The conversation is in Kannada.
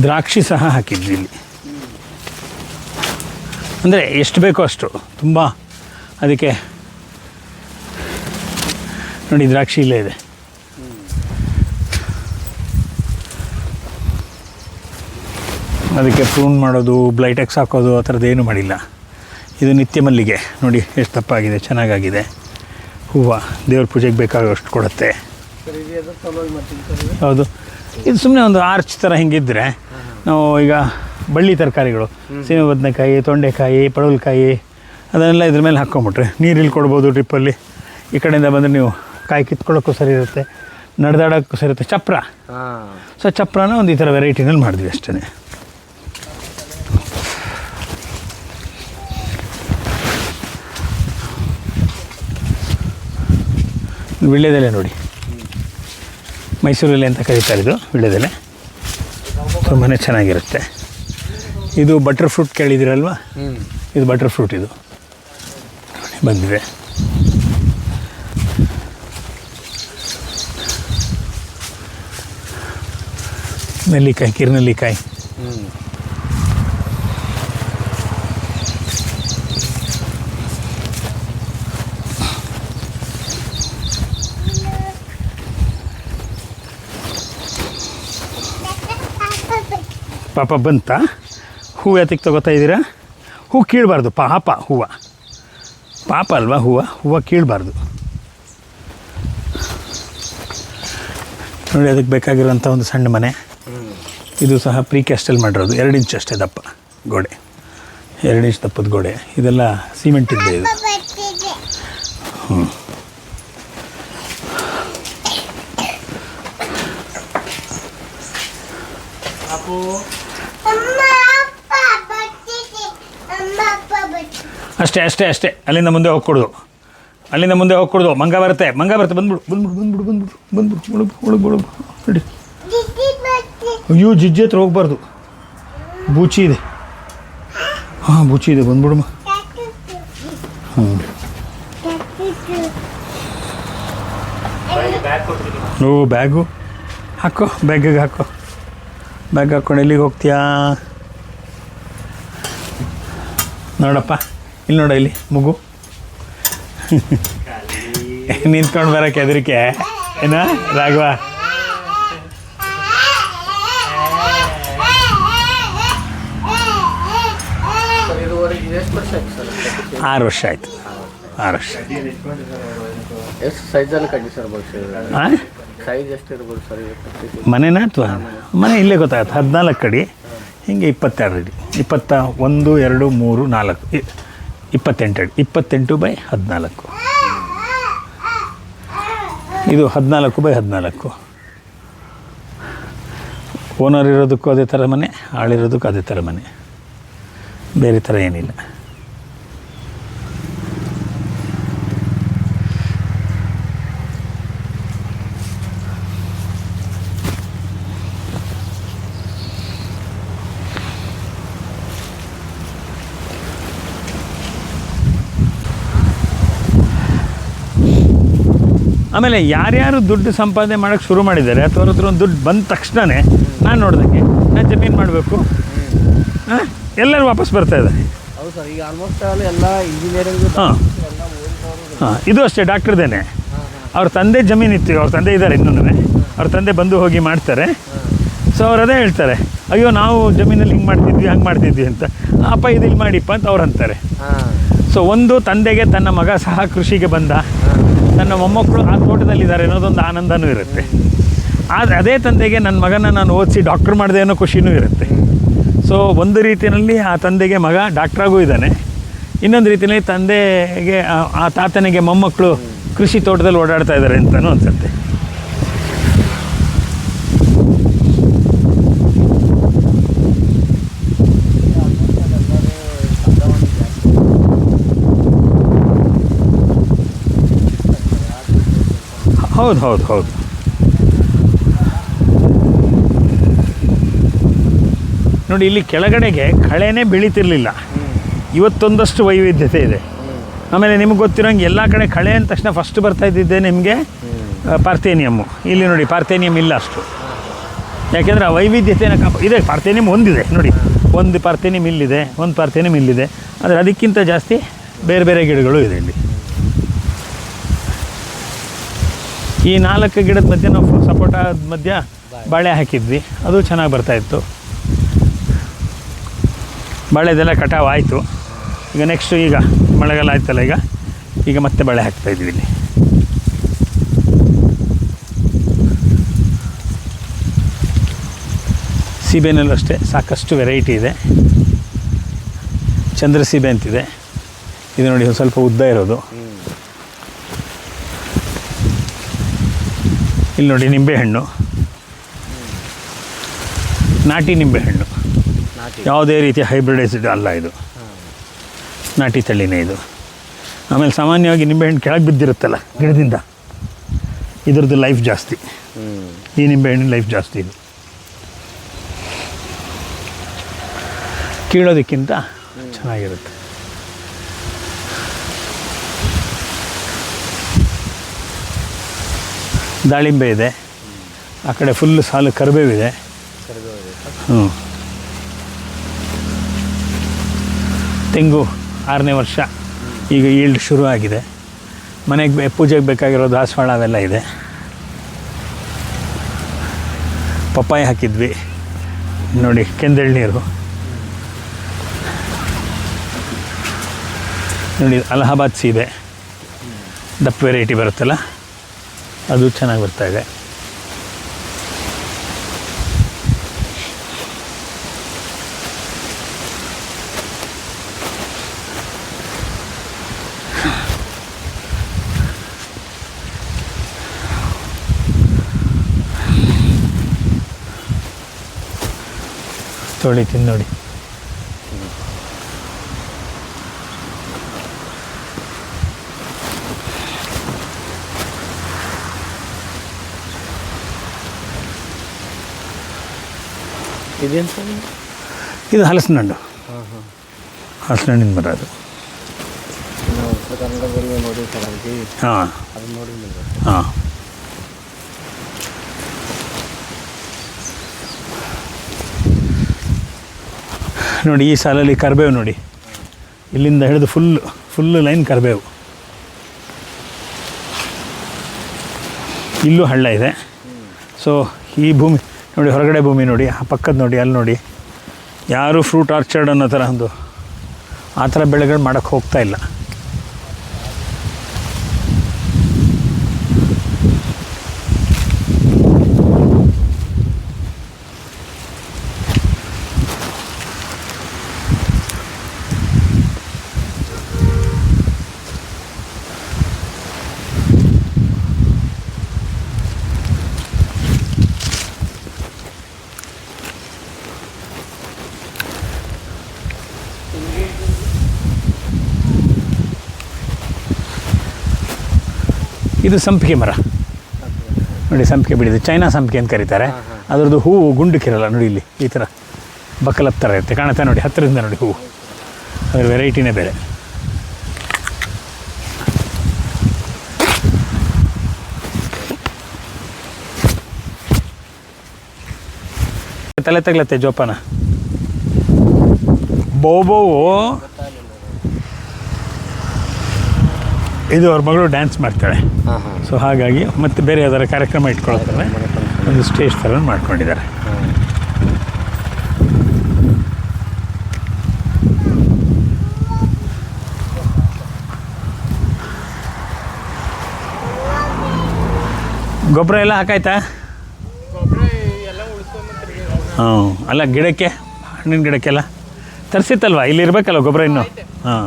ದ್ರಾಕ್ಷಿ ಸಹ ಹಾಕಿದ್ವಿ ಇಲ್ಲಿ. ಅಂದರೆ ಎಷ್ಟು ಬೇಕೋ ಅಷ್ಟು. ತುಂಬ ಅದಕ್ಕೆ ನೋಡಿ ದ್ರಾಕ್ಷಿ ಇಲ್ಲೇ ಇದೆ. ಅದಕ್ಕೆ ಪ್ರೂನ್ ಮಾಡೋದು ಬ್ಲೈಟೆಕ್ಸ್ ಹಾಕೋದು ಆ ಥರದ್ದು ಏನೂ ಮಾಡಿಲ್ಲ. ಇದು ನಿತ್ಯ ಮಲ್ಲಿಗೆ. ನೋಡಿ ಎಷ್ಟು ತಪ್ಪಾಗಿದೆ ಚೆನ್ನಾಗಾಗಿದೆ. ಹೂವು ದೇವ್ರ ಪೂಜೆಗೆ ಬೇಕಾಗೋಷ್ಟು ಕೊಡುತ್ತೆ. ಹೌದು. ಇದು ಸುಮ್ಮನೆ ಒಂದು ಆರ್ಚ್ ಥರ ಹಿಂಗಿದ್ರೆ ನಾವು ಈಗ ಬಳ್ಳಿ ತರಕಾರಿಗಳು ಸೀಮೆ ಬದನೆಕಾಯಿ ತೊಂಡೆಕಾಯಿ ಪಡವಲಕಾಯಿ ಅದನ್ನೆಲ್ಲ ಇದ್ರ ಮೇಲೆ ಹಾಕ್ಕೊಂಬಿಟ್ರೆ ನೀರಿಲ್ಲಿ ಕೊಡ್ಬೋದು ಟ್ರಿಪ್ಪಲ್ಲಿ ಈ ಕಡೆಯಿಂದ ಬಂದರೆ ನೀವು ಕಾಯಿ ಕಿತ್ಕೊಳ್ಳೋಕ್ಕೂ ಸರಿ ಇರುತ್ತೆ ನಡೆದಾಡೋಕ್ಕೂ ಸರಿ ಇರುತ್ತೆ. ಚಪ್ರ. ಸೊ ಚಪ್ರನ ಒಂದು ಈ ಥರ ವೆರೈಟಿನಲ್ಲಿ ಮಾಡಿದ್ವಿ ಅಷ್ಟೇ ವಿಳ್ಯದಲ್ಲೇ ನೋಡಿ. ಮೈಸೂರಲ್ಲಿ ಅಂತ ಕರೀತಾರೆ ಇದು ವಿಳ್ಯದೆಲೆ. ತುಂಬಾ ಚೆನ್ನಾಗಿರುತ್ತೆ. ಇದು ಬಟರ್ ಫ್ರೂಟ್ ಕೇಳಿದಿರಲ್ವಾ? ಇದು ಬಟರ್ ಫ್ರೂಟ್ ಇದು. ಬಂದಿದೆ ನೆಲ್ಲಿಕಾಯಿ ಕಿರ್ನೆಲ್ಲಿಕಾಯಿ. ಪಾಪ ಬಂತ. ಹೂವು ಯಾತಕ್ಕೆ ತಗೋತಾ ಇದ್ದೀರಾ? ಹೂ ಕೀಳಬಾರ್ದು ಪಾಪ ಹೂವು. ಪಾಪ ಅಲ್ವಾ ಹೂವು? ಹೂವು ಕೀಳಬಾರ್ದು. ನೋಡಿ ಅದಕ್ಕೆ ಬೇಕಾಗಿರುವಂಥ ಒಂದು ಸಣ್ಣ ಮನೆ. ಇದು ಸಹ ಪ್ರೀ ಕ್ಯಾಸ್ಟಲ್ ಮಾಡಿರೋದು. ಎರಡು ಇಂಚ್ ಅಷ್ಟೇ ದಪ್ಪ ಗೋಡೆ. ಎರಡು ಇಂಚ್ ದಪ್ಪದ ಗೋಡೆ. ಇದೆಲ್ಲ ಸಿಮೆಂಟ್ ಇದೆ. ಇದು ಹ್ಞೂ ಅಪ್ಪು ಅಷ್ಟೇ ಅಷ್ಟೇ ಅಷ್ಟೇ. ಅಲ್ಲಿಂದ ಮುಂದೆ ಹೋಗ್ಕೊಡ್ದು. ಅಲ್ಲಿಂದ ಮುಂದೆ ಹೋಗ್ಕೊಡ್ದು. ಮಂಗ ಬರುತ್ತೆ ಮಂಗ ಬರುತ್ತೆ. ಬಂದ್ಬಿಡು ಬಂದ್ಬಿಡು ಬಂದ್ಬಿಡು ಬಂದ್ಬಿಡು ಬಂದ್ಬಿಡು ಒಳಗೆ ಒಳಗೆ ಒಳಗೆ ನೋಡಿ. ಅಯ್ಯೋ, ಜಿಜ್ಜಿ ಹತ್ರ ಹೋಗ್ಬಾರ್ದು. ಬೂಚಿ ಇದೆ. ಹಾಂ, ಬೂಚಿ ಇದೆ. ಬಂದ್ಬಿಡಮ್ಮ. ಹ್ಞೂ ಓ, ಬ್ಯಾಗು. ಹಾಕೋ, ಬ್ಯಾಗಿಗೆ ಹಾಕೋ. ಬ್ಯಾಗ್ ಹಾಕ್ಕೊಂಡು ಎಲ್ಲಿಗೆ ಹೋಗ್ತೀಯಾ? ನೋಡಪ್ಪ. ಇಲ್ಲಿ ನೋಡ ಇಲ್ಲಿ ಮಗು. ನಿಂತ್ಕೊಂಡು ಬರೋಕ್ಕೆ ಹೆದರಿಕೆ. ಏನ ರಾಘವ? ಆರು ವರ್ಷ ಆಯ್ತು. ಆರು ವರ್ಷ ಎಷ್ಟು ಸೈಜಲ್ಲಿ ಕಟ್ಟಿ ಸರ್ ಬಹುಶಃ ಹಾಂ ಸೈಜ್ ಎಷ್ಟು ಇರ್ಬೋದು ಸರ್ ಮನೆನಾ ಅಥವಾ ಮನೆ ಇಲ್ಲೇ ಗೊತ್ತಾಗತ್ತೆ? ಹದಿನಾಲ್ಕು ಅಡಿ ಹಿಂಗೆ ಇಪ್ಪತ್ತೆರಡು ಅಡಿ. ಇಪ್ಪತ್ತ ಒಂದು ಎರಡು ಮೂರು ನಾಲ್ಕು. ಇಪ್ಪತ್ತೆಂಟು ಇಪ್ಪತ್ತೆಂಟು ಬೈ ಹದಿನಾಲ್ಕು. ಇದು ಹದಿನಾಲ್ಕು ಬೈ ಹದಿನಾಲ್ಕು. ಓನರ್ ಇರೋದಕ್ಕೂ ಅದೇ ಥರ ಮನೆ, ಆಳಿರೋದಕ್ಕೂ ಅದೇ ಥರ ಮನೆ. ಬೇರೆ ಥರ ಏನಿಲ್ಲ. ಆಮೇಲೆ ಯಾರ್ಯಾರು ದುಡ್ಡು ಸಂಪಾದನೆ ಮಾಡೋಕ್ಕೆ ಶುರು ಮಾಡಿದ್ದಾರೆ ಅಥವಾ ಅವ್ರ ಹತ್ರ ಒಂದು ದುಡ್ಡು ಬಂದ ತಕ್ಷಣವೇ ನಾನು ನೋಡ್ದಂಗೆ ನಾನು ಜಮೀನು ಮಾಡಬೇಕು. ಹಾಂ? ಎಲ್ಲರೂ ವಾಪಸ್ ಬರ್ತಾ ಇದ್ದಾರೆ. ಹಾಂ. ಹಾಂ ಇದು ಅಷ್ಟೇ ಡಾಕ್ಟ್ರದೇನೆ ಅವ್ರ ತಂದೆ ಜಮೀನು ಇತ್ತು ಅವ್ರ ತಂದೆ ಇದ್ದಾರೆ ಇನ್ನೂ ಅವ್ರ ತಂದೆ ಬಂದು ಹೋಗಿ ಮಾಡ್ತಾರೆ. ಸೊ ಅವ್ರು ಅದೇ ಹೇಳ್ತಾರೆ ಅಯ್ಯೋ ನಾವು ಜಮೀನಲ್ಲಿ ಹಿಂಗೆ ಮಾಡ್ತಿದ್ವಿ ಹಂಗೆ ಮಾಡ್ತಿದ್ವಿ ಅಂತ. ಅಪ್ಪ ಇದು ಇಲ್ಲಿ ಮಾಡಿಪ್ಪ ಅಂತ ಅವ್ರು ಅಂತಾರೆ. ಸೊ ಒಂದು ತಂದೆಗೆ ತನ್ನ ಮಗ ಸಹ ಕೃಷಿಗೆ ಬಂದ. ನನ್ನ ಮೊಮ್ಮಕ್ಕಳು ಆ ತೋಟದಲ್ಲಿದ್ದಾರೆ ಅನ್ನೋದೊಂದು ಆನಂದನೂ ಇರುತ್ತೆ. ಆದರೆ ಅದೇ ತಂದೆಗೆ ನನ್ನ ಮಗನ ನಾನು ಓದಿಸಿ ಡಾಕ್ಟ್ರ್ ಮಾಡಿದೆ ಅನ್ನೋ ಖುಷಿನೂ ಇರುತ್ತೆ. ಸೊ ಒಂದು ರೀತಿಯಲ್ಲಿ ಆ ತಂದೆಗೆ ಮಗ ಡಾಕ್ಟ್ರಾಗೂ ಇದ್ದಾನೆ. ಇನ್ನೊಂದು ರೀತಿಯಲ್ಲಿ ತಂದೆಗೆ, ಆ- ತಾತನಿಗೆ ಮೊಮ್ಮಕ್ಕಳು ಕೃಷಿ ತೋಟದಲ್ಲಿ ಓಡಾಡ್ತಾ ಇದ್ದಾರೆ ಅಂತಲೂ ಅನ್ಸುತ್ತೆ. ಹೌದು ಹೌದು ಹೌದು. ನೋಡಿ, ಇಲ್ಲಿ ಕೆಳಗಡೆಗೆ ಕಳೆನೇ ಬೆಳೀತಿರ್ಲಿಲ್ಲ. ಇವತ್ತೊಂದಷ್ಟು ವೈವಿಧ್ಯತೆ ಇದೆ. ಆಮೇಲೆ ನಿಮ್ಗೆ ಗೊತ್ತಿರೋಂಗೆ ಎಲ್ಲ ಕಡೆ ಕಳೆ ಅಂದ ತಕ್ಷಣ ಫಸ್ಟ್ ಬರ್ತಾ ಇದ್ದಿದ್ದೆ ನಿಮಗೆ ಪಾರ್ಥೇನಿಯಮ್ಮು ಇಲ್ಲಿ ನೋಡಿ ಪಾರ್ಥೇನಿಯಮ್ ಇಲ್ಲ ಅಷ್ಟು. ಯಾಕೆಂದ್ರೆ ಆ ವೈವಿಧ್ಯತೆ ಕಾಪ, ಇದೆ ಪಾರ್ಥೇನಿಯಮ್ ಒಂದಿದೆ. ನೋಡಿ, ಒಂದು ಪಾರ್ಥೇನಿಯಮ್ ಇಲ್ಲಿದೆ, ಒಂದು ಪಾರ್ಥೇನಿಯಮ್ ಇಲ್ಲಿದೆ. ಆದರೆ ಅದಕ್ಕಿಂತ ಜಾಸ್ತಿ ಬೇರೆ ಬೇರೆ ಗಿಡಗಳು ಇದೆ ಇಲ್ಲಿ. ಈ ನಾಲ್ಕು ಗಿಡದ ಮಧ್ಯೆ ನಾವು ಸಪೋಟ ಮಧ್ಯ ಬಾಳೆ. ಹಾಕಿದ್ವಿ. ಅದು ಚೆನ್ನಾಗಿ ಬರ್ತಾಯಿತ್ತು ಬಾಳೆದೆಲ್ಲ ಕಟಾವು ಆಯಿತು. ಈಗ ನೆಕ್ಸ್ಟು ಈಗ ಮಳೆಗಾಲ ಆಯ್ತಲ್ಲ ಈಗ. ಈಗ ಮತ್ತೆ ಬಾಳೆ ಹಾಕ್ತಾ ಇದ್ವಿ ಇಲ್ಲಿ. ಸೀಬೆನಲ್ಲೂ ಅಷ್ಟೇ ಸಾಕಷ್ಟು ವೆರೈಟಿ ಇದೆ. ಚಂದ್ರ ಸೀಬೆ ಅಂತಿದೆ. ಇದು ನೋಡಿ ಸ್ವಲ್ಪ ಉದ್ದ ಇರೋದು. ಇಲ್ಲಿ ನೋಡಿ ನಿಂಬೆಹಣ್ಣು ನಾಟಿ ನಿಂಬೆಹಣ್ಣು ಯಾವುದೇ ರೀತಿಯ ಹೈಬ್ರಿಡೈಸ್ಡ್ ಅಲ್ಲ ಇದು. ನಾಟಿ ತಳಿನೇ ಇದು. ಆಮೇಲೆ ಸಾಮಾನ್ಯವಾಗಿ ನಿಂಬೆಹಣ್ಣು ಕೆಳಗೆ ಬಿದ್ದಿರುತ್ತಲ್ಲ ಗಿಡದಿಂದ. ಇದ್ರದ್ದು ಲೈಫ್ ಜಾಸ್ತಿ. ಈ ನಿಂಬೆಹಣ್ಣಿನ ಲೈಫ್ ಜಾಸ್ತಿ ಇದು. ಕೀಳೋದಕ್ಕಿಂತ ಚೆನ್ನಾಗಿರುತ್ತೆ. ದಾಳಿಂಬೆ ಇದೆ. ಆ ಕಡೆ ಫುಲ್ ಸಾಲು ಕರಿಬೇವಿದೆ ಹ್ಞೂ ತೆಂಗು ಆರನೇ ವರ್ಷ. ಈಗ ಈಲ್ಡ್ ಶುರು ಆಗಿದೆ. ಮನೆಗೆ ಪೂಜೆಗೆ ಬೇಕಾಗಿರೋ ದಾಸವಾಳ ಅವೆಲ್ಲ ಇದೆ. ಪಪ್ಪಾಯ ಹಾಕಿದ್ವಿ. ನೋಡಿ ನೀರು. ನೋಡಿ, ಅಲಹಾಬಾದ್ ಸೀಬೆ. ದಪ್ಪ ವೆರೈಟಿ ಬರುತ್ತಲ್ಲ? ಅದು ಚೆನ್ನಾಗಿ ಬರ್ತಾ ಇದೆ. ತೊಳಿತೀನಿ ನೋಡಿ ಇದೇನು ಇದು ಹಲಸಿನ ಹಣ್ಣು ಹಾಂ ಹಾಂ ಹಲಸಿನ ಹಣ್ಣಿನ ಮರ ಅದು ಹಾಂ ಹಾಂ. ನೋಡಿ ಈ ಸಾಲಲ್ಲಿ ಕರಿಬೇವು ನೋಡಿ. ಇಲ್ಲಿಂದ ಹಿಡಿದು ಫುಲ್ ಫುಲ್ ಲೈನ್ ಕರಿಬೇವು. ಇಲ್ಲೂ ಹಳ್ಳ ಇದೆ. ಸೊ ಈ ಭೂಮಿ ನೋಡಿ, ಹೊರಗಡೆ ಭೂಮಿ ನೋಡಿ, ಆ ಪಕ್ಕದ ನೋಡಿ, ಅಲ್ಲಿ ನೋಡಿ. ಯಾರೂ ಫ್ರೂಟ್ ಆರ್ಚರ್ಡ್ ಅನ್ನೋ ಥರ ಒಂದು ಆ ಥರ ಬೆಳೆಗಳು ಮಾಡೋಕ್ಕೆ ಹೋಗ್ತಾ ಇಲ್ಲ. ಇದು ಸಂಪಿಗೆ ಮರ. ನೋಡಿ ಸಂಪಿಗೆ ಬಿಡಿದೆ. ಚೈನಾ ಸಂಪಿಗೆ ಅಂತ ಕರೀತಾರೆ. ಅದರದ್ದು ಹೂವು ಗುಂಡಕ್ಕಿರಲ್ಲ ನೋಡಿ ಇಲ್ಲಿ ಈ ಥರ ಬಕ್ಕಲಪ್ ಥರ ಇರುತ್ತೆ. ಕಾಣುತ್ತೆ ನೋಡಿ ಹತ್ತಿರದಿಂದ ನೋಡಿ ಹೂವು. ಅದರ ವೆರೈಟಿನೇ ಬೇರೆ. ತಲೆ ತಗ್ಲತ್ತೆ ಜೋಪಾನ. ಬೋಬೋವು ಇದು ಅವ್ರ ಮಗಳು ಡ್ಯಾನ್ಸ್ ಮಾಡ್ತಾಳೆ. ಸೊ ಹಾಗಾಗಿ ಮತ್ತೆ ಬೇರೆ ಯಾವ್ದಾರ ಕಾರ್ಯಕ್ರಮ ಇಟ್ಕೊಳ್ತಾರೆ. ಒಂದು ಸ್ಟೇಜ್ ಥರ ಮಾಡ್ಕೊಂಡಿದ್ದಾರೆ. ಗೊಬ್ಬರ ಎಲ್ಲ ಹಾಕಾಯ್ತಾ? ಹ್ಞೂ. ಅಲ್ಲ, ಗಿಡಕ್ಕೆ, ಹಣ್ಣಿನ ಗಿಡಕ್ಕೆಲ್ಲ ತರಿಸಿತ್ತಲ್ವಾ? ಇಲ್ಲಿ ಇರಬೇಕಲ್ವ ಗೊಬ್ಬರ ಇನ್ನು? ಹಾಂ